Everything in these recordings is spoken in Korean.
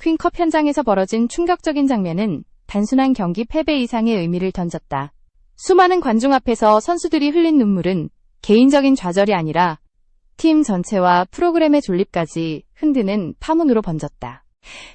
퀸컵 현장에서 벌어진 충격적인 장면은 단순한 경기 패배 이상의 의미를 던졌다. 수많은 관중 앞에서 선수들이 흘린 눈물은 개인적인 좌절이 아니라 팀 전체와 프로그램의 존립까지 흔드는 파문으로 번졌다.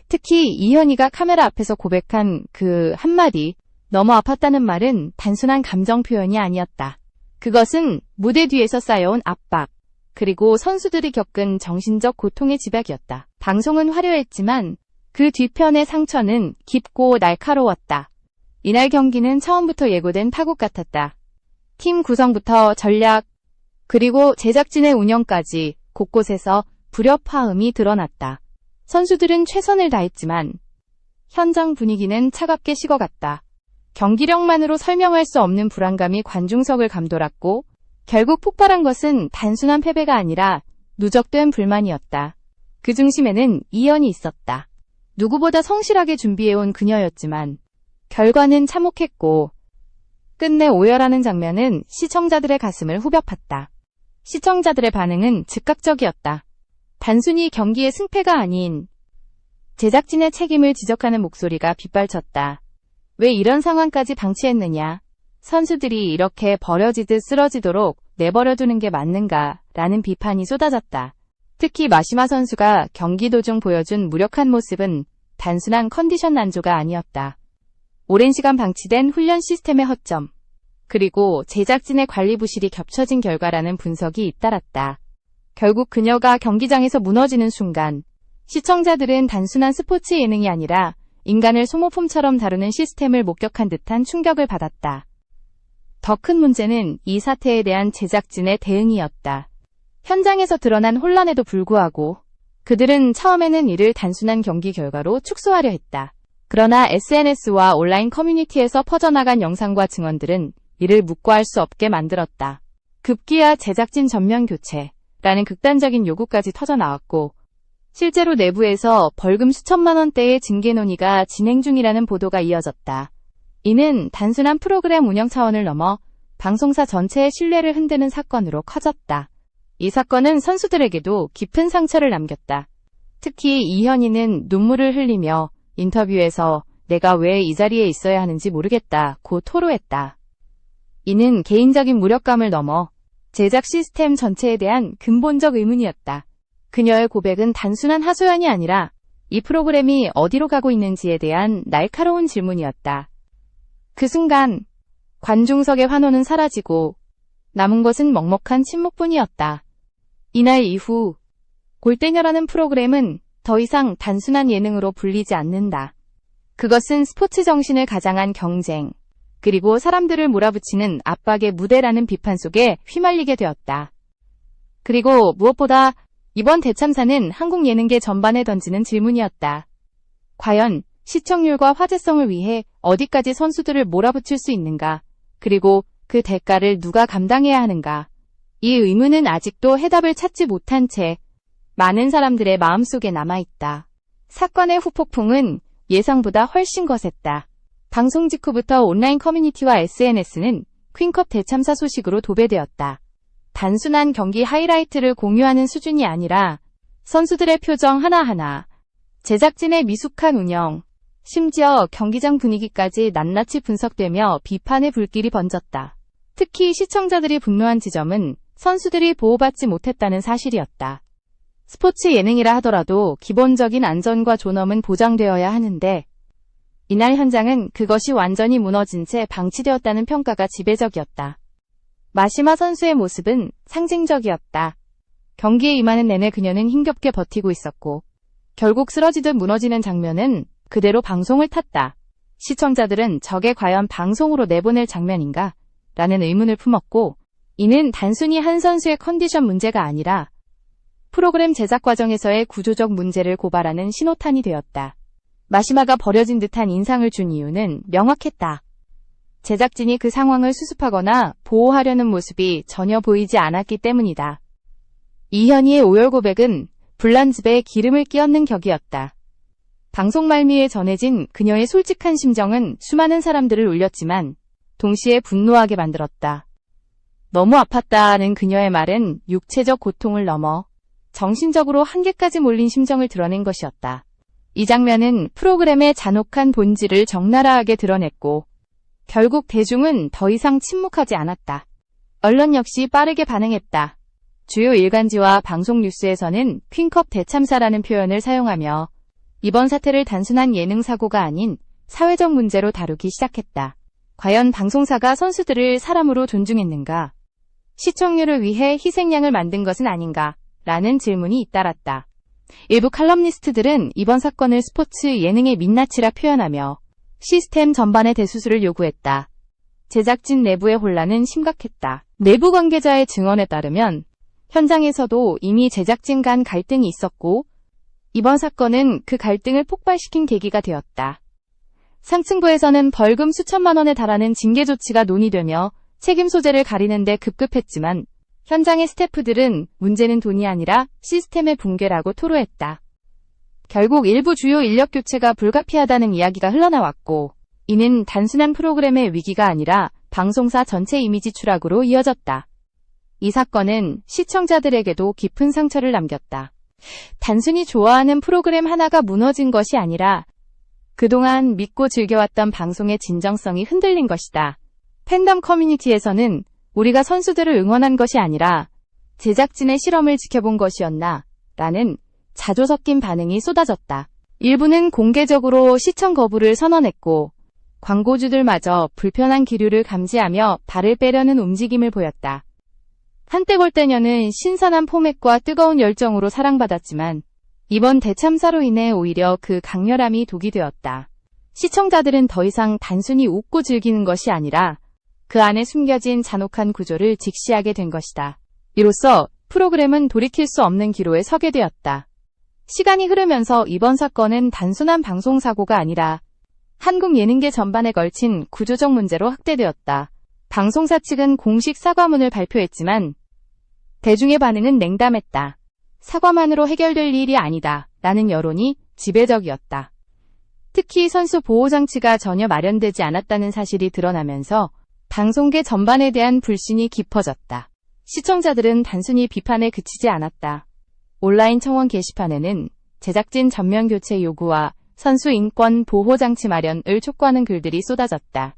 특히 이현이가 카메라 앞에서 고백한 그 한마디, 너무 아팠다는 말은 단순한 감정 표현이 아니었다. 그것은 무대 뒤에서 쌓여온 압박, 그리고 선수들이 겪은 정신적 고통의 집약이었다. 방송은 화려했지만 그 뒤편의 상처는 깊고 날카로웠다. 이날 경기는 처음부터 예고된 파국 같았다. 팀 구성부터 전략, 그리고 제작진의 운영까지 곳곳에서 불협화음이 드러났다. 선수들은 최선을 다했지만 현장 분위기는 차갑게 식어갔다. 경기력만으로 설명할 수 없는 불안감이 관중석을 감돌았고 결국 폭발한 것은 단순한 패배가 아니라 누적된 불만이었다. 그 중심에는 이연이 있었다. 누구보다 성실하게 준비해온 그녀였지만 결과는 참혹했고 끝내 오열하는 장면은 시청자들의 가슴을 후벼 팠다. 시청자들의 반응은 즉각적이었다. 단순히 경기의 승패가 아닌 제작진의 책임을 지적하는 목소리가 빗발쳤다. 왜 이런 상황까지 방치했느냐? 선수들이 이렇게 버려지듯 쓰러지도록 내버려두는 게 맞는가? 라는 비판이 쏟아졌다. 특히 마시마 선수가 경기 도중 보여준 무력한 모습은 단순한 컨디션 난조가 아니었다. 오랜 시간 방치된 훈련 시스템의 허점, 그리고 제작진의 관리 부실이 겹쳐진 결과라는 분석이 잇따랐다. 결국 그녀가 경기장에서 무너지는 순간 시청자들은 단순한 스포츠 예능이 아니라 인간을 소모품처럼 다루는 시스템을 목격한 듯한 충격을 받았다. 더 큰 문제는 이 사태에 대한 제작진의 대응이었다. 현장에서 드러난 혼란에도 불구하고 그들은 처음에는 이를 단순한 경기 결과로 축소하려 했다. 그러나 SNS와 온라인 커뮤니티에서 퍼져나간 영상과 증언들은 이를 묵과할 수 없게 만들었다. 급기야 제작진 전면 교체라는 극단적인 요구까지 터져나왔고 실제로 내부에서 벌금 수천만 원대의 징계 논의가 진행 중이라는 보도가 이어졌다. 이는 단순한 프로그램 운영 차원을 넘어 방송사 전체의 신뢰를 흔드는 사건으로 커졌다. 이 사건은 선수들에게도 깊은 상처를 남겼다. 특히 이현희는 눈물을 흘리며 인터뷰에서 내가 왜 이 자리에 있어야 하는지 모르겠다고 토로했다. 이는 개인적인 무력감을 넘어 제작 시스템 전체에 대한 근본적 의문이었다. 그녀의 고백은 단순한 하소연이 아니라 이 프로그램이 어디로 가고 있는지에 대한 날카로운 질문이었다. 그 순간 관중석의 환호는 사라지고 남은 것은 먹먹한 침묵뿐이었다. 이날 이후 골대녀라는 프로그램은 더 이상 단순한 예능으로 불리지 않는다. 그것은 스포츠 정신을 가장한 경쟁, 그리고 사람들을 몰아붙이는 압박의 무대라는 비판 속에 휘말리게 되었다. 그리고 무엇보다 이번 대참사는 한국 예능계 전반에 던지는 질문이었다. 과연 시청률과 화제성을 위해 어디까지 선수들을 몰아붙일 수 있는가? 그리고 그 대가를 누가 감당해야 하는가? 이 의문은 아직도 해답을 찾지 못한 채 많은 사람들의 마음속에 남아있다. 사건의 후폭풍은 예상보다 훨씬 거셌다. 방송 직후부터 온라인 커뮤니티와 SNS는 퀸컵 대참사 소식으로 도배되었다. 단순한 경기 하이라이트를 공유하는 수준이 아니라 선수들의 표정 하나하나, 제작진의 미숙한 운영, 심지어 경기장 분위기까지 낱낱이 분석되며 비판의 불길이 번졌다. 특히 시청자들이 분노한 지점은 선수들이 보호받지 못했다는 사실이었다. 스포츠 예능이라 하더라도 기본적인 안전과 존엄은 보장되어야 하는데 이날 현장은 그것이 완전히 무너진 채 방치되었다는 평가가 지배적이었다. 마시마 선수의 모습은 상징적이었다. 경기에 임하는 내내 그녀는 힘겹게 버티고 있었고 결국 쓰러지듯 무너지는 장면은 그대로 방송을 탔다. 시청자들은 저게 과연 방송으로 내보낼 장면인가? 라는 의문을 품었고 이는 단순히 한 선수의 컨디션 문제가 아니라 프로그램 제작 과정에서의 구조적 문제를 고발하는 신호탄이 되었다. 마시마가 버려진 듯한 인상을 준 이유는 명확했다. 제작진이 그 상황을 수습하거나 보호하려는 모습이 전혀 보이지 않았기 때문이다. 이현희의 오열 고백은 불난집에 기름을 끼얹는 격이었다. 방송 말미에 전해진 그녀의 솔직한 심정은 수많은 사람들을 울렸지만 동시에 분노하게 만들었다. 너무 아팠다는 그녀의 말은 육체적 고통을 넘어 정신적으로 한계까지 몰린 심정을 드러낸 것이었다. 이 장면은 프로그램의 잔혹한 본질을 적나라하게 드러냈고, 결국 대중은 더 이상 침묵하지 않았다. 언론 역시 빠르게 반응했다. 주요 일간지와 방송 뉴스에서는 퀸컵 대참사라는 표현을 사용하며 이번 사태를 단순한 예능 사고가 아닌 사회적 문제로 다루기 시작했다. 과연 방송사가 선수들을 사람으로 존중했는가? 시청률을 위해 희생양을 만든 것은 아닌가? 라는 질문이 잇따랐다. 일부 칼럼니스트들은 이번 사건을 스포츠 예능의 민낯이라 표현하며 시스템 전반의 대수술을 요구했다. 제작진 내부의 혼란은 심각했다. 내부 관계자의 증언에 따르면 현장에서도 이미 제작진 간 갈등이 있었고 이번 사건은 그 갈등을 폭발시킨 계기가 되었다. 상층부에서는 벌금 수천만 원에 달하는 징계 조치가 논의되며 책임 소재를 가리는데 급급했지만 현장의 스태프들은 문제는 돈이 아니라 시스템의 붕괴라고 토로했다. 결국 일부 주요 인력 교체가 불가피하다는 이야기가 흘러나왔고 이는 단순한 프로그램의 위기가 아니라 방송사 전체 이미지 추락으로 이어졌다. 이 사건은 시청자들에게도 깊은 상처를 남겼다. 단순히 좋아하는 프로그램 하나가 무너진 것이 아니라 그동안 믿고 즐겨왔던 방송의 진정성이 흔들린 것이다. 팬덤 커뮤니티에서는 우리가 선수들을 응원한 것이 아니라 제작진의 실험을 지켜본 것이었나 라는 자조 섞인 반응이 쏟아졌다. 일부는 공개적으로 시청 거부를 선언했고 광고주들마저 불편한 기류를 감지하며 발을 빼려는 움직임을 보였다. 한때 골대녀는 신선한 포맷과 뜨거운 열정으로 사랑받았지만 이번 대참사로 인해 오히려 그 강렬함이 독이 되었다. 시청자들은 더 이상 단순히 웃고 즐기는 것이 아니라 그 안에 숨겨진 잔혹한 구조를 직시하게 된 것이다. 이로써 프로그램은 돌이킬 수 없는 기로에 서게 되었다. 시간이 흐르면서 이번 사건은 단순한 방송사고가 아니라 한국 예능계 전반에 걸친 구조적 문제로 확대되었다. 방송사 측은 공식 사과문을 발표했지만 대중의 반응은 냉담했다. 사과만으로 해결될 일이 아니다. 라는 여론이 지배적이었다. 특히 선수 보호장치가 전혀 마련되지 않았다는 사실이 드러나면서 방송계 전반에 대한 불신이 깊어졌다. 시청자들은 단순히 비판에 그치지 않았다. 온라인 청원 게시판에는 제작진 전면 교체 요구와 선수 인권 보호 장치 마련을 촉구하는 글들이 쏟아졌다.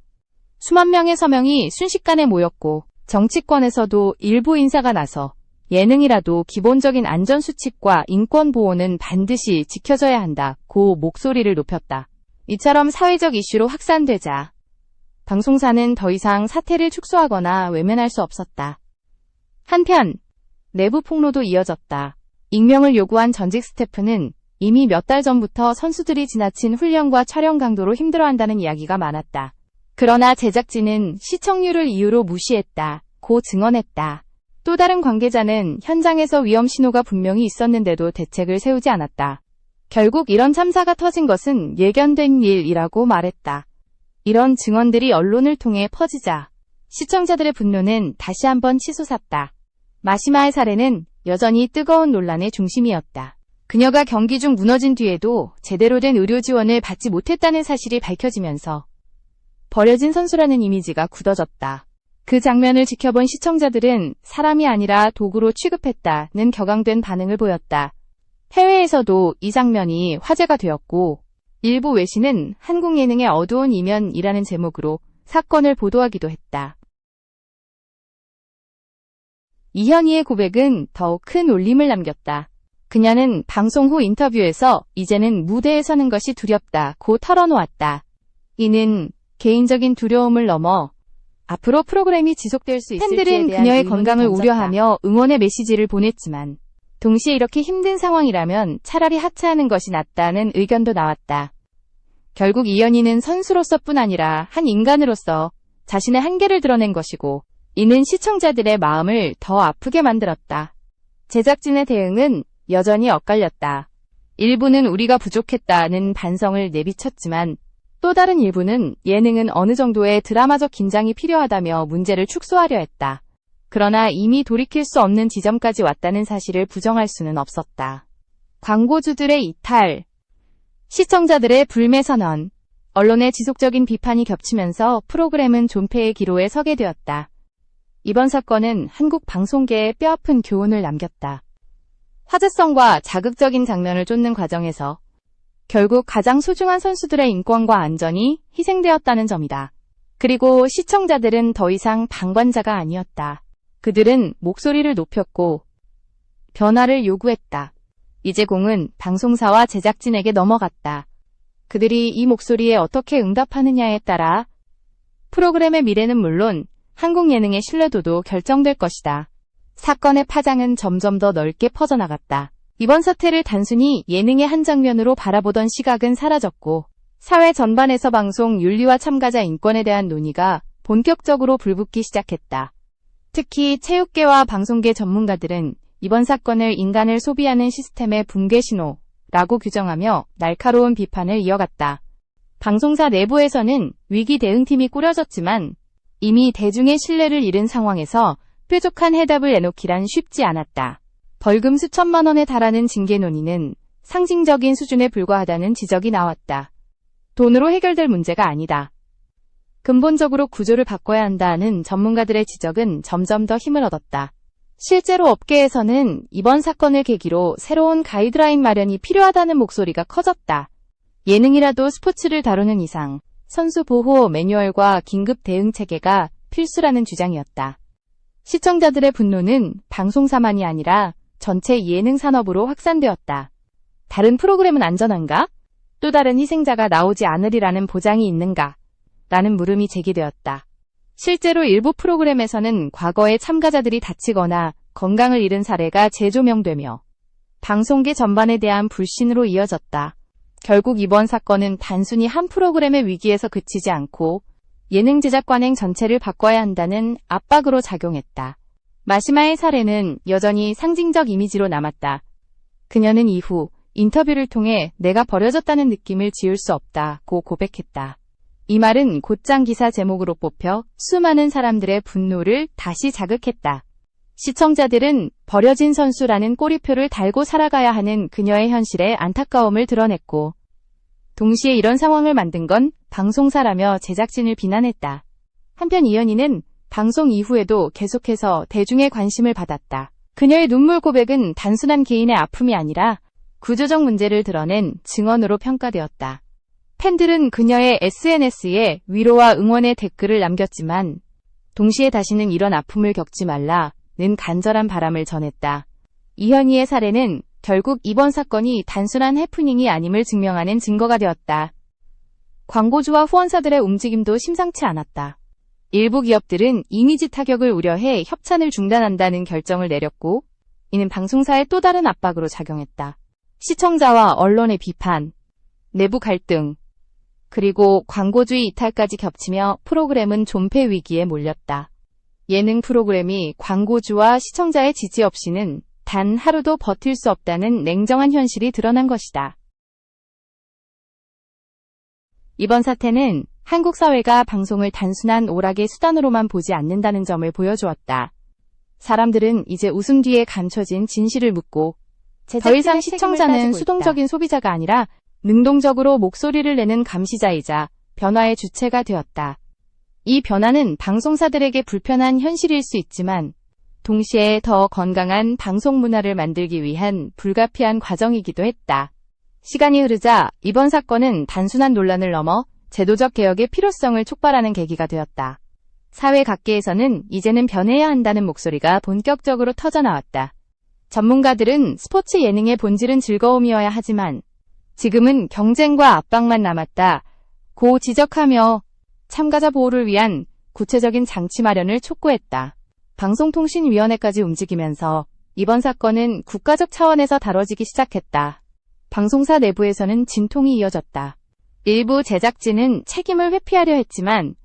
수만 명의 서명이 순식간에 모였고 정치권에서도 일부 인사가 나서 예능이라도 기본적인 안전수칙과 인권보호는 반드시 지켜져야 한다. 고 목소리를 높였다. 이처럼 사회적 이슈로 확산되자 방송사는 더 이상 사태를 축소하거나 외면할 수 없었다. 한편 내부 폭로도 이어졌다. 익명을 요구한 전직 스태프는 이미 몇 달 전부터 선수들이 지나친 훈련과 촬영 강도로 힘들어한다는 이야기가 많았다. 그러나 제작진은 시청률을 이유로 무시했다. 고 증언했다. 또 다른 관계자는 현장에서 위험 신호가 분명히 있었는데도 대책을 세우지 않았다. 결국 이런 참사가 터진 것은 예견된 일이라고 말했다. 이런 증언들이 언론을 통해 퍼지자 시청자들의 분노는 다시 한번 치솟았다. 마시마의 사례는 여전히 뜨거운 논란의 중심이었다. 그녀가 경기 중 무너진 뒤에도 제대로 된 의료 지원을 받지 못했다는 사실이 밝혀지면서 버려진 선수라는 이미지가 굳어졌다. 그 장면을 지켜본 시청자들은 사람이 아니라 도구로 취급했다는 격앙된 반응을 보였다. 해외에서도 이 장면이 화제가 되었고 일부 외신은 한국 예능의 어두운 이면이라는 제목으로 사건을 보도하기도 했다. 이현희의 고백은 더욱 큰 울림을 남겼다. 그녀는 방송 후 인터뷰에서 이제는 무대에 서는 것이 두렵다고 털어놓았다. 이는 개인적인 두려움을 넘어 앞으로 프로그램이 지속될 수 있을지에 팬들은 대한 그녀의 건강을 던졌다. 우려하며 응원의 메시지를 보냈지만 동시에 이렇게 힘든 상황이라면 차라리 하차하는 것이 낫다는 의견도 나왔다. 결국 이연희는 선수로서뿐 아니라 한 인간으로서 자신의 한계를 드러낸 것이고 이는 시청자들의 마음을 더 아프게 만들었다. 제작진의 대응은 여전히 엇갈렸다. 일부는 우리가 부족했다는 반성을 내비쳤지만 또 다른 일부는 예능은 어느 정도의 드라마적 긴장이 필요하다며 문제를 축소하려 했다. 그러나 이미 돌이킬 수 없는 지점까지 왔다는 사실을 부정할 수는 없었다. 광고주들의 이탈, 시청자들의 불매 선언, 언론의 지속적인 비판이 겹치면서 프로그램은 존폐의 기로에 서게 되었다. 이번 사건은 한국 방송계에 뼈아픈 교훈을 남겼다. 화제성과 자극적인 장면을 쫓는 과정에서 결국 가장 소중한 선수들의 인권과 안전이 희생되었다는 점이다. 그리고 시청자들은 더 이상 방관자가 아니었다. 그들은 목소리를 높였고 변화를 요구했다. 이제 공은 방송사와 제작진에게 넘어갔다. 그들이 이 목소리에 어떻게 응답하느냐에 따라 프로그램의 미래는 물론 한국 예능의 신뢰도도 결정될 것이다. 사건의 파장은 점점 더 넓게 퍼져나갔다. 이번 사태를 단순히 예능의 한 장면으로 바라보던 시각은 사라졌고 사회 전반에서 방송 윤리와 참가자 인권에 대한 논의가 본격적으로 불붙기 시작했다. 특히 체육계와 방송계 전문가들은 이번 사건을 인간을 소비하는 시스템의 붕괴 신호라고 규정하며 날카로운 비판을 이어갔다. 방송사 내부에서는 위기 대응팀이 꾸려졌지만 이미 대중의 신뢰를 잃은 상황에서 뾰족한 해답을 내놓기란 쉽지 않았다. 벌금 수천만 원에 달하는 징계 논의는 상징적인 수준에 불과하다는 지적이 나왔다. 돈으로 해결될 문제가 아니다. 근본적으로 구조를 바꿔야 한다는 전문가들의 지적은 점점 더 힘을 얻었다. 실제로 업계에서는 이번 사건을 계기로 새로운 가이드라인 마련이 필요하다는 목소리가 커졌다. 예능이라도 스포츠를 다루는 이상 선수 보호 매뉴얼과 긴급 대응 체계가 필수라는 주장이었다. 시청자들의 분노는 방송사만이 아니라 전체 예능 산업으로 확산되었다. 다른 프로그램은 안전한가? 또 다른 희생자가 나오지 않으리라는 보장이 있는가? 라는 물음이 제기되었다. 실제로 일부 프로그램에서는 과거에 참가자들이 다치거나 건강을 잃은 사례가 재조명되며 방송계 전반에 대한 불신으로 이어졌다. 결국 이번 사건은 단순히 한 프로그램의 위기에서 그치지 않고 예능 제작 관행 전체를 바꿔야 한다는 압박으로 작용했다. 마시마의 사례는 여전히 상징적 이미지로 남았다. 그녀는 이후 인터뷰를 통해 내가 버려졌다는 느낌을 지울 수 없다고 고백했다. 이 말은 곧장 기사 제목으로 뽑혀 수많은 사람들의 분노를 다시 자극했다. 시청자들은 버려진 선수라는 꼬리표를 달고 살아가야 하는 그녀의 현실에 안타까움을 드러냈고, 동시에 이런 상황을 만든 건 방송사라며 제작진을 비난했다. 한편 이현희는 방송 이후에도 계속해서 대중의 관심을 받았다. 그녀의 눈물 고백은 단순한 개인의 아픔이 아니라 구조적 문제를 드러낸 증언으로 평가되었다. 팬들은 그녀의 SNS에 위로와 응원의 댓글을 남겼지만 동시에 다시는 이런 아픔을 겪지 말라는 간절한 바람을 전했다. 이현희의 사례는 결국 이번 사건이 단순한 해프닝이 아님을 증명하는 증거가 되었다. 광고주와 후원사들의 움직임도 심상치 않았다. 일부 기업들은 이미지 타격을 우려해 협찬을 중단한다는 결정을 내렸고, 이는 방송사의 또 다른 압박으로 작용했다. 시청자와 언론의 비판, 내부 갈등, 그리고 광고주의 이탈까지 겹치며 프로그램은 존폐 위기에 몰렸다. 예능 프로그램이 광고주와 시청자의 지지 없이는 단 하루도 버틸 수 없다는 냉정한 현실이 드러난 것이다. 이번 사태는 한국 사회가 방송을 단순한 오락의 수단으로만 보지 않는다는 점을 보여주었다. 사람들은 이제 웃음 뒤에 감춰진 진실을 묻고 더 이상 시청자는 수동적인 소비자가 아니라 능동적으로 목소리를 내는 감시자이자 변화의 주체가 되었다. 이 변화는 방송사들에게 불편한 현실일 수 있지만 동시에 더 건강한 방송 문화를 만들기 위한 불가피한 과정이기도 했다. 시간이 흐르자 이번 사건은 단순한 논란을 넘어 제도적 개혁의 필요성을 촉발하는 계기가 되었다. 사회 각계에서는 이제는 변해야 한다는 목소리가 본격적으로 터져나왔다. 전문가들은 스포츠 예능의 본질은 즐거움이어야 하지만 지금은 경쟁과 압박만 남았다. 고 지적하며 참가자 보호를 위한 구체적인 장치 마련을 촉구했다. 방송통신위원회까지 움직이면서 이번 사건은 국가적 차원에서 다뤄지기 시작했다. 방송사 내부에서는 진통이 이어졌다. 일부 제작진은 책임을 회피하려 했지만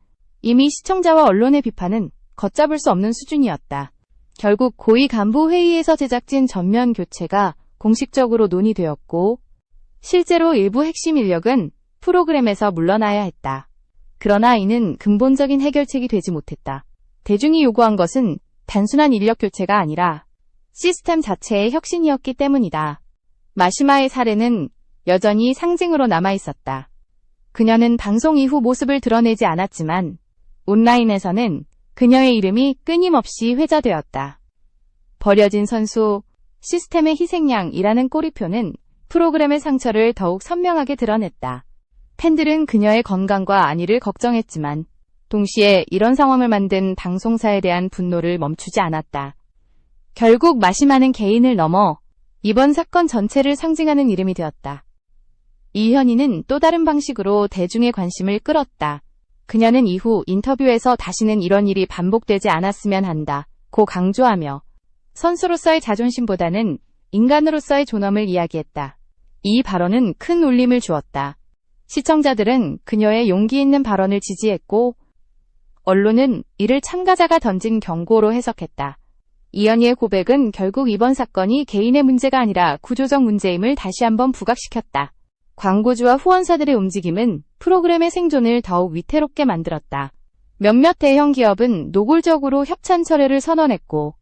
이미 시청자와 언론의 비판은 걷잡을 수 없는 수준이었다. 결국 고위 간부 회의에서 제작진 전면 교체가 공식적으로 논의되었고 실제로 일부 핵심 인력은 프로그램에서 물러나야 했다. 그러나 이는 근본적인 해결책이 되지 못했다. 대중이 요구한 것은 단순한 인력 교체가 아니라 시스템 자체의 혁신이었기 때문이다. 마시마의 사례는 여전히 상징으로 남아 있었다. 그녀는 방송 이후 모습을 드러내지 않았지만 온라인에서는 그녀의 이름이 끊임없이 회자되었다. 버려진 선수, 시스템의 희생양이라는 꼬리표는 프로그램의 상처를 더욱 선명하게 드러냈다. 팬들은 그녀의 건강과 안위를 걱정했지만 동시에 이런 상황을 만든 방송사에 대한 분노를 멈추지 않았다. 결국 마시마는 개인을 넘어 이번 사건 전체를 상징하는 이름이 되었다. 이현희는 또 다른 방식으로 대중의 관심을 끌었다. 그녀는 이후 인터뷰에서 다시는 이런 일이 반복되지 않았으면 한다. 고 강조하며 선수로서의 자존심보다는 인간으로서의 존엄을 이야기했다. 이 발언은 큰 울림을 주었다. 시청자들은 그녀의 용기 있는 발언을 지지했고 언론은 이를 참가자가 던진 경고로 해석했다. 이현희의 고백은 결국 이번 사건이 개인의 문제가 아니라 구조적 문제임을 다시 한번 부각시켰다. 광고주와 후원사들의 움직임은 프로그램의 생존을 더욱 위태롭게 만들었다. 몇몇 대형 기업은 노골적으로 협찬 철회를 선언했고,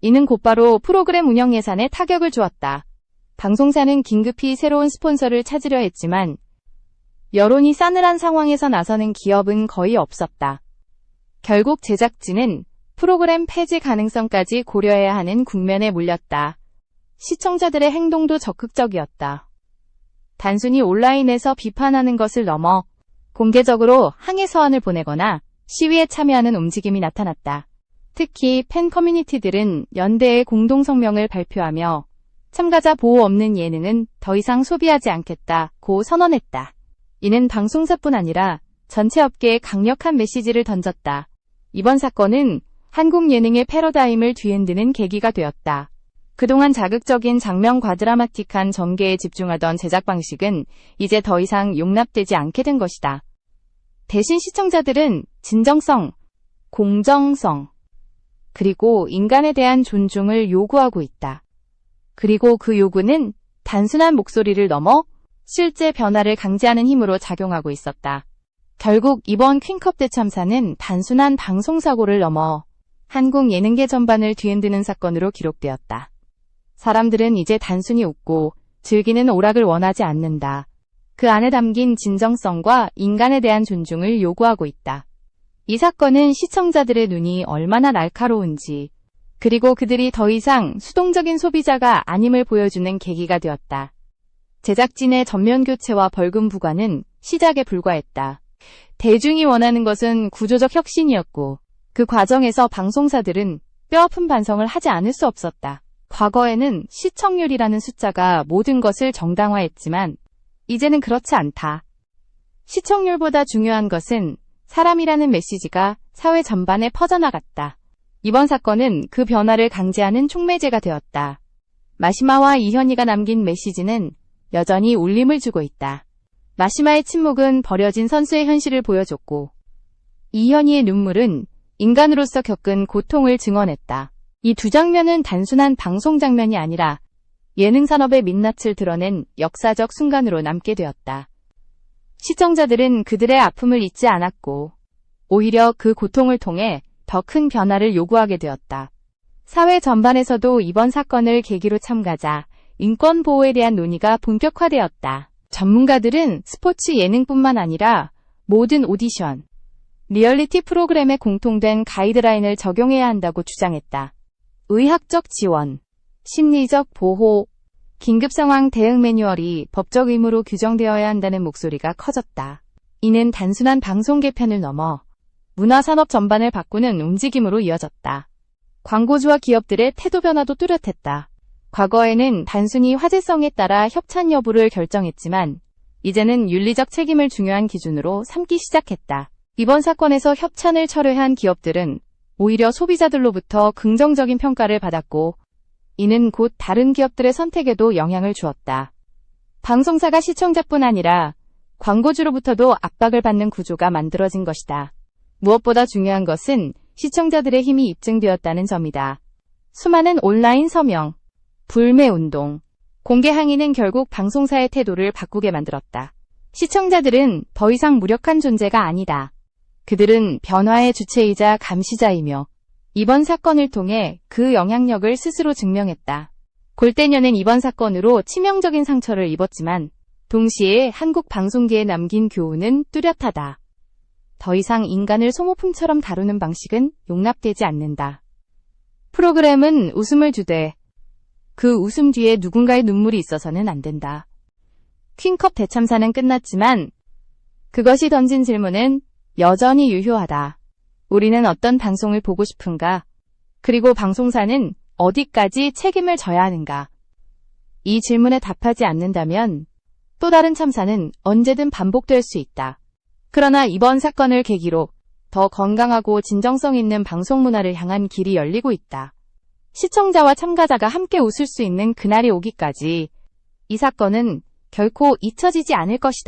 이는 곧바로 프로그램 운영 예산에 타격을 주었다. 방송사는 긴급히 새로운 스폰서를 찾으려 했지만, 여론이 싸늘한 상황에서 나서는 기업은 거의 없었다. 결국 제작진은 프로그램 폐지 가능성까지 고려해야 하는 국면에 몰렸다. 시청자들의 행동도 적극적이었다. 단순히 온라인에서 비판하는 것을 넘어 공개적으로 항해 서한을 보내거나 시위에 참여하는 움직임이 나타났다. 특히 팬 커뮤니티들은 연대의 공동 성명을 발표하며 참가자 보호 없는 예능은 더 이상 소비하지 않겠다고 선언했다. 이는 방송사뿐 아니라 전체 업계에 강력한 메시지를 던졌다. 이번 사건은 한국 예능의 패러다임을 뒤흔드는 계기가 되었다. 그동안 자극적인 장면과 드라마틱한 전개에 집중하던 제작 방식은 이제 더 이상 용납되지 않게 된 것이다. 대신 시청자들은 진정성, 공정성, 그리고 인간에 대한 존중을 요구하고 있다. 그리고 그 요구는 단순한 목소리를 넘어 실제 변화를 강제하는 힘으로 작용하고 있었다. 결국 이번 퀸컵 대참사는 단순한 방송사고를 넘어 한국 예능계 전반을 뒤흔드는 사건으로 기록되었다. 사람들은 이제 단순히 웃고 즐기는 오락을 원하지 않는다. 그 안에 담긴 진정성과 인간에 대한 존중을 요구하고 있다. 이 사건은 시청자들의 눈이 얼마나 날카로운지, 그리고 그들이 더 이상 수동적인 소비자가 아님을 보여주는 계기가 되었다. 제작진의 전면 교체와 벌금 부과는 시작에 불과했다. 대중이 원하는 것은 구조적 혁신이었고, 그 과정에서 방송사들은 뼈아픈 반성을 하지 않을 수 없었다. 과거에는 시청률이라는 숫자가 모든 것을 정당화했지만, 이제는 그렇지 않다. 시청률보다 중요한 것은 사람이라는 메시지가 사회 전반에 퍼져나갔다. 이번 사건은 그 변화를 강제하는 촉매제가 되었다. 마시마와 이현희가 남긴 메시지는 여전히 울림을 주고 있다. 마시마의 침묵은 버려진 선수의 현실을 보여줬고, 이현희의 눈물은 인간으로서 겪은 고통을 증언했다. 이 두 장면은 단순한 방송 장면이 아니라 예능 산업의 민낯을 드러낸 역사적 순간으로 남게 되었다. 시청자들은 그들의 아픔을 잊지 않았고, 오히려 그 고통을 통해 더 큰 변화를 요구하게 되었다. 사회 전반에서도 이번 사건을 계기로 참가자, 인권 보호에 대한 논의가 본격화되었다. 전문가들은 스포츠 예능뿐만 아니라 모든 오디션, 리얼리티 프로그램에 공통된 가이드라인을 적용해야 한다고 주장했다. 의학적 지원, 심리적 보호, 긴급 상황 대응 매뉴얼이 법적 의무로 규정되어야 한다는 목소리가 커졌다. 이는 단순한 방송 개편을 넘어 문화산업 전반을 바꾸는 움직임으로 이어졌다. 광고주와 기업들의 태도 변화도 뚜렷했다. 과거에는 단순히 화제성에 따라 협찬 여부를 결정했지만 이제는 윤리적 책임을 중요한 기준으로 삼기 시작했다. 이번 사건에서 협찬을 철회한 기업들은 오히려 소비자들로부터 긍정적인 평가를 받았고 이는 곧 다른 기업들의 선택에도 영향을 주었다. 방송사가 시청자뿐 아니라 광고주로부터도 압박을 받는 구조가 만들어진 것이다. 무엇보다 중요한 것은 시청자들의 힘이 입증되었다는 점이다. 수많은 온라인 서명, 불매 운동, 공개 항의는 결국 방송사의 태도를 바꾸게 만들었다. 시청자들은 더 이상 무력한 존재가 아니다. 그들은 변화의 주체이자 감시자이며 이번 사건을 통해 그 영향력을 스스로 증명했다. 골대녀는 이번 사건으로 치명적인 상처를 입었지만 동시에 한국 방송계에 남긴 교훈은 뚜렷하다. 더 이상 인간을 소모품처럼 다루는 방식은 용납되지 않는다. 프로그램은 웃음을 주되 그 웃음 뒤에 누군가의 눈물이 있어서는 안 된다. 퀸컵 대참사는 끝났지만 그것이 던진 질문은 여전히 유효하다. 우리는 어떤 방송을 보고 싶은가? 그리고 방송사는 어디까지 책임을 져야 하는가? 이 질문에 답하지 않는다면 또 다른 참사는 언제든 반복될 수 있다. 그러나 이번 사건을 계기로 더 건강하고 진정성 있는 방송 문화를 향한 길이 열리고 있다. 시청자와 참가자가 함께 웃을 수 있는 그날이 오기까지 이 사건은 결코 잊혀지지 않을 것이다.